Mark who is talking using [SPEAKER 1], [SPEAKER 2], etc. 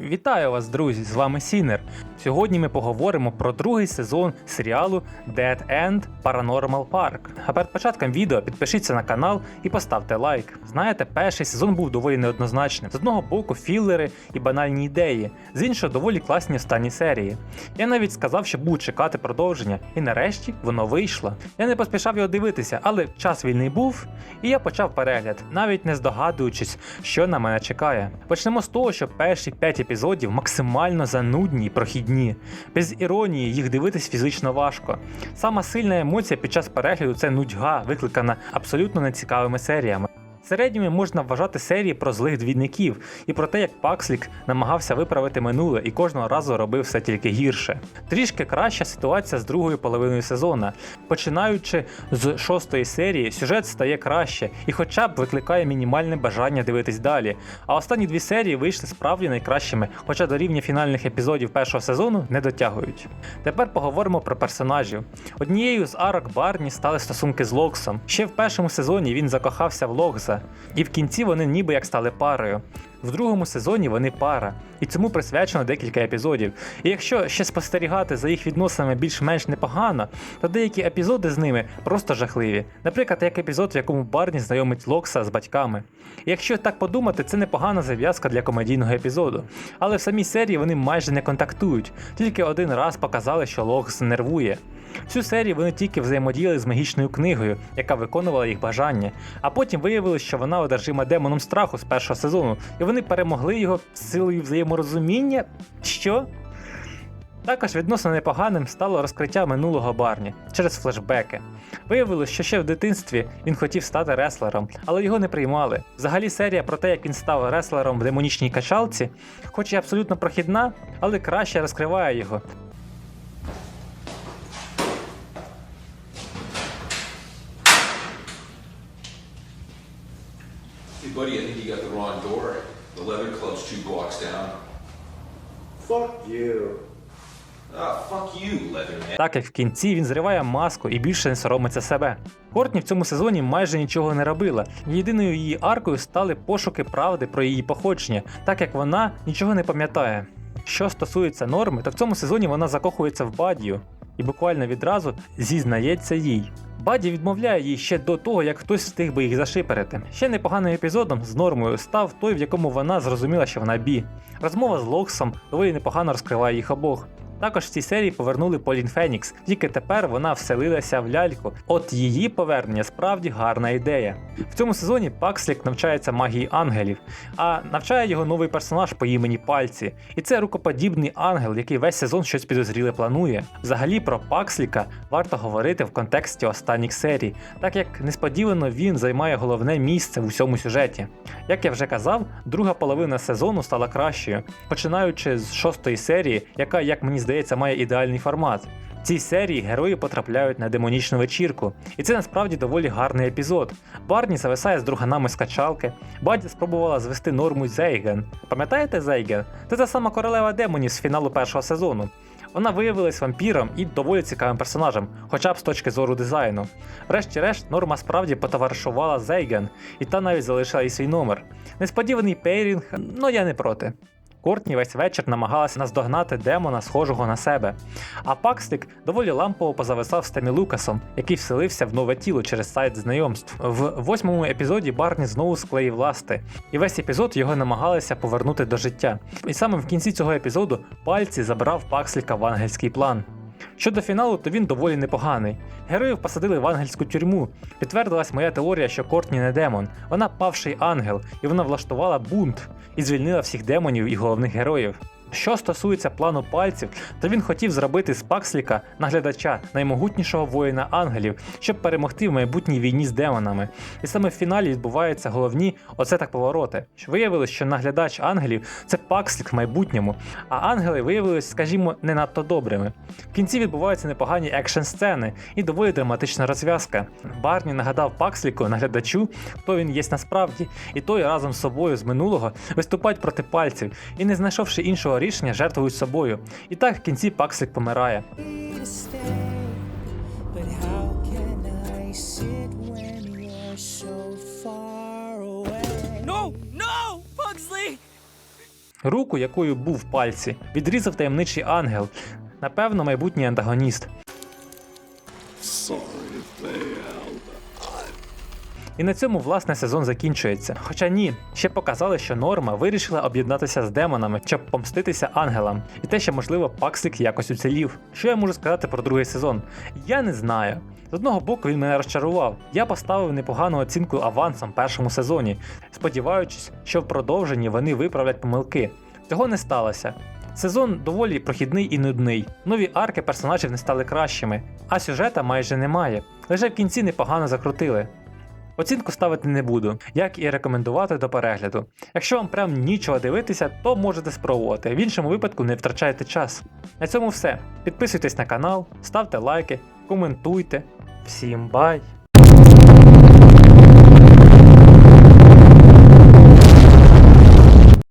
[SPEAKER 1] Вітаю вас, друзі! З вами Сінер. Сьогодні ми поговоримо про другий сезон серіалу Dead End Paranormal Park. А перед початком відео підпишіться на канал і поставте лайк. Знаєте, перший сезон був доволі неоднозначним. З одного боку філери і банальні ідеї, з іншого доволі класні останні серії. Я навіть сказав, що буду чекати продовження, і нарешті воно вийшло. Я не поспішав його дивитися, але час вільний був, і я почав перегляд, навіть не здогадуючись, що на мене чекає. Почнемо з того, що перші 5 епізодів максимально занудні і прохідні. Без іронії їх дивитись фізично важко. Сама сильна емоція під час перегляду це нудьга, викликана абсолютно нецікавими серіями. Середніми можна вважати серії про злих двійників і про те, як Пакслік намагався виправити минуле і кожного разу робив все тільки гірше. Трішки краща ситуація з другою половиною сезона. Починаючи з шостої серії, сюжет стає краще і хоча б викликає мінімальне бажання дивитись далі. А останні дві серії вийшли справді найкращими, хоча до рівня фінальних епізодів першого сезону не дотягують. Тепер поговоримо про персонажів. Однією з арок Барні стали стосунки з Локсом. Ще в першому сезоні він закохався в Локса, і в кінці вони ніби як стали парою. В другому сезоні вони пара, і цьому присвячено декілька епізодів. І якщо ще спостерігати за їх відносинами більш-менш непогано, то деякі епізоди з ними просто жахливі. Наприклад, як епізод, в якому Барні знайомить Локса з батьками. І якщо так подумати, це непогана зав'язка для комедійного епізоду. Але в самій серії вони майже не контактують, тільки один раз показали, що Локс нервує. Всю серію вони тільки взаємодіяли з магічною книгою, яка виконувала їх бажання, а потім виявилось, що вона одержима демоном страху з першого сезону, і вони перемогли його силою взаєморозуміння. Що? Також відносно непоганим стало розкриття минулого Барні через флешбеки. Виявилось, що ще в дитинстві він хотів стати реслером, але його не приймали. Взагалі серія про те, як він став реслером в демонічній качалці, хоч і абсолютно прохідна, але краще розкриває його.
[SPEAKER 2] Buddy, I think you got the wrong door. The leather club's two blocks down.
[SPEAKER 3] Fuck you.
[SPEAKER 2] Ah, fuck you, Leatherman.
[SPEAKER 1] Так як в кінці він зриває маску і більше не соромиться себе. Кортні в цьому сезоні майже нічого не робила. Єдиною її аркою стали пошуки правди про її походження, так як вона нічого не пам'ятає. Що стосується норми, то в цьому сезоні вона закохується в Бадію і буквально відразу зізнається їй. Баді відмовляє їй ще до того, як хтось встиг би їх зашиперити. Ще непоганим епізодом з нормою став той, в якому вона зрозуміла, що вона бі. Розмова з Локсом доволі непогано розкриває їх обох. Також в цій серії повернули Полін Фенікс, тільки тепер вона вселилася в ляльку. От її повернення справді гарна ідея. В цьому сезоні Пакслік навчається магії ангелів, а навчає його новий персонаж по імені Пальці. І це рукоподібний ангел, який весь сезон щось підозріле планує. Взагалі про Паксліка варто говорити в контексті останніх серій, так як несподівано він займає головне місце в усьому сюжеті. Як я вже казав, друга половина сезону стала кращою, починаючи з шостої серії, яка, як мені здається, має ідеальний формат. В цій серії герої потрапляють на демонічну вечірку, і це насправді доволі гарний епізод. Барні зависає з друганами з качалки. Бадя спробувала звести норму Зейген. Пам'ятаєте Зейген? Це та сама королева демонів з фіналу першого сезону. Вона виявилась вампіром і доволі цікавим персонажем, хоча б з точки зору дизайну. Врешті-решт, норма справді потоваришувала Зейген, і та навіть залишила їй свій номер. Несподіваний пейрінг, ну я не проти. Кортні весь вечір намагалася наздогнати демона, схожого на себе. А Пакстик доволі лампово позависав з Темі Лукасом, який вселився в нове тіло через сайт знайомств. В восьмому епізоді Барні знову склеїв ласти, і весь епізод його намагалися повернути до життя. І саме в кінці цього епізоду пальці забрав Паксліка в ангельський план. Щодо фіналу, то він доволі непоганий. Героїв посадили в ангельську тюрму. Підтвердилась моя теорія, що Кортні не демон. Вона павший ангел, і вона влаштувала бунт і звільнила всіх демонів і головних героїв. Що стосується плану пальців, то він хотів зробити з Паксліка наглядача наймогутнішого воїна ангелів, щоб перемогти в майбутній війні з демонами. І саме в фіналі відбуваються головні оце так повороти. Виявилось, що наглядач ангелів це Пакслік в майбутньому, а ангели виявились, скажімо, не надто добрими. В кінці відбуваються непогані екшн сцени і доволі драматична розв'язка. Барні нагадав Паксліку, наглядачу, хто він є насправді, і той разом з собою з минулого виступають проти пальців і, не знайшовши іншого рішення, жертвують собою. І так в кінці Пакслік помирає.
[SPEAKER 4] No! No!
[SPEAKER 1] Руку, якою був в пальці, відрізав таємничий ангел, напевно, майбутній антагоніст. І на цьому власне сезон закінчується. Хоча ні, ще показали, що Норма вирішила об'єднатися з демонами, щоб помститися ангелам, і те, що можливо Паксик якось уцілів. Що я можу сказати про другий сезон? Я не знаю. З одного боку він мене розчарував. Я поставив непогану оцінку авансом першому сезоні, сподіваючись, що в продовженні вони виправлять помилки. Цього не сталося. Сезон доволі прохідний і нудний. Нові арки персонажів не стали кращими, а сюжета майже немає. Лише в кінці непогано закрутили. Оцінку ставити не буду, як і рекомендувати до перегляду. Якщо вам прям нічого дивитися, то можете спробувати. В іншому випадку не втрачайте час. На цьому все. Підписуйтесь на канал, ставте лайки, коментуйте. Всім бай!